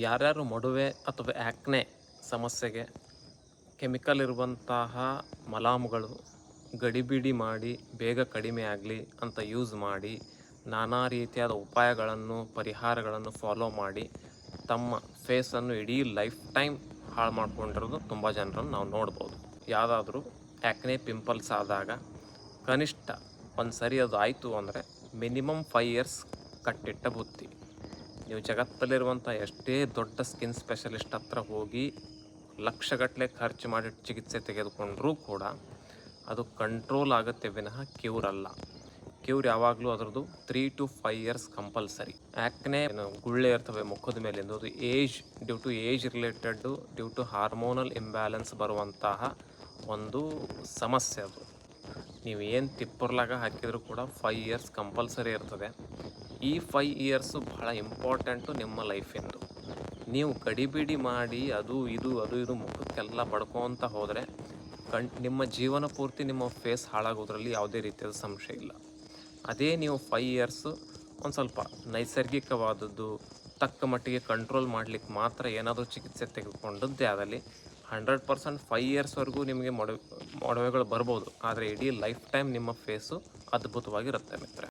ಯಾರ್ಯಾರು ಮಡುವೆ ಅಥವಾ ಆ್ಯಕ್ನೆ ಸಮಸ್ಯೆಗೆ ಕೆಮಿಕಲ್ ಇರುವಂತಹ ಮಲಾಮುಗಳು ಗಡಿಬಿಡಿ ಮಾಡಿ ಬೇಗ ಕಡಿಮೆ ಆಗಲಿ ಅಂತ ಯೂಸ್ ಮಾಡಿ ನಾನಾ ರೀತಿಯಾದ ಉಪಾಯಗಳನ್ನು, ಪರಿಹಾರಗಳನ್ನು ಫಾಲೋ ಮಾಡಿ ತಮ್ಮ ಫೇಸನ್ನು ಇಡೀ ಲೈಫ್ ಟೈಮ್ ಹಾಳು ಮಾಡ್ಕೊಂಡಿರೋದು ತುಂಬ ಜನರನ್ನು ನಾವು ನೋಡ್ಬೋದು. ಯಾವುದಾದ್ರೂ ಆ್ಯಕ್ನೆ ಪಿಂಪಲ್ಸ್ ಆದಾಗ ಕನಿಷ್ಠ ಒಂದು ಸರಿ ಅದು ಆಯಿತು ಅಂದರೆ ಮಿನಿಮಮ್ ಫೈವ್ ಇಯರ್ಸ್ ಕಟ್ಟಿಟ್ಟ ಬುತ್ತಿ. ನೀವು ಜಗತ್ತಲ್ಲಿರುವಂಥ ಎಷ್ಟೇ ದೊಡ್ಡ ಸ್ಕಿನ್ ಸ್ಪೆಷಲಿಸ್ಟ್ ಹತ್ರ ಹೋಗಿ ಲಕ್ಷಗಟ್ಟಲೆ ಖರ್ಚು ಮಾಡಿ ಚಿಕಿತ್ಸೆ ತೆಗೆದುಕೊಂಡ್ರೂ ಕೂಡ ಅದು ಕಂಟ್ರೋಲ್ ಆಗುತ್ತೆ ವಿನಃ ಕ್ಯೂರ್ ಅಲ್ಲ. ಕ್ಯೂರ್ ಯಾವಾಗಲೂ ಅದರದ್ದು three to five years compulsory acne ಗುಳ್ಳೆ ಇರ್ತವೆ ಮುಖದ ಮೇಲಿಂದ ಅದು age due to age related due to hormonal imbalance ಬರುವಂತಹ ಒಂದು ಸಮಸ್ಯೆ ಅದು. ನೀವು ಏನು ತಿಪ್ಪರ್ಲಾಗ ಹಾಕಿದರೂ ಕೂಡ ಫೈವ್ ಇಯರ್ಸ್ ಕಂಪಲ್ಸರಿ ಇರ್ತದೆ. ಈ ಫೈವ್ ಇಯರ್ಸು ಬಹಳ ಇಂಪಾರ್ಟೆಂಟು ನಿಮ್ಮ ಲೈಫಿಂದು ನೀವು ಗಡಿಬಿಡಿ ಮಾಡಿ ಅದು, ಇದು ಅದು, ಇದು ಮುಖಕ್ಕೆಲ್ಲ ಬಡ್ಕೊತ ಹೋದರೆ ಕಣ್, ನಿಮ್ಮ ಜೀವನ ಪೂರ್ತಿ ನಿಮ್ಮ ಫೇಸ್ ಹಾಳಾಗೋದ್ರಲ್ಲಿ ಯಾವುದೇ ರೀತಿಯಾದ ಸಂಶಯ ಇಲ್ಲ. ಅದೇ ನೀವು ಫೈ ಇಯರ್ಸು ಒಂದು ಸ್ವಲ್ಪ ನೈಸರ್ಗಿಕವಾದದ್ದು, ತಕ್ಕ ಮಟ್ಟಿಗೆ ಕಂಟ್ರೋಲ್ ಮಾಡಲಿಕ್ಕೆ ಮಾತ್ರ ಏನಾದರೂ ಚಿಕಿತ್ಸೆ ತೆಗೆದುಕೊಂಡದ್ದೇ ಆದಲ್ಲಿ ಹಂಡ್ರೆಡ್ ಪರ್ಸೆಂಟ್ ಫೈವ್ ಇಯರ್ಸ್ವರೆಗೂ ನಿಮಗೆ ಮೊಡವೆ, ಮೊಡವೆಗಳು ಬರ್ಬೋದು. ಆದರೆ ಇಡೀ ಲೈಫ್ ಟೈಮ್ ನಿಮ್ಮ ಫೇಸು ಅದ್ಭುತವಾಗಿರುತ್ತೆ ಮಿತ್ರ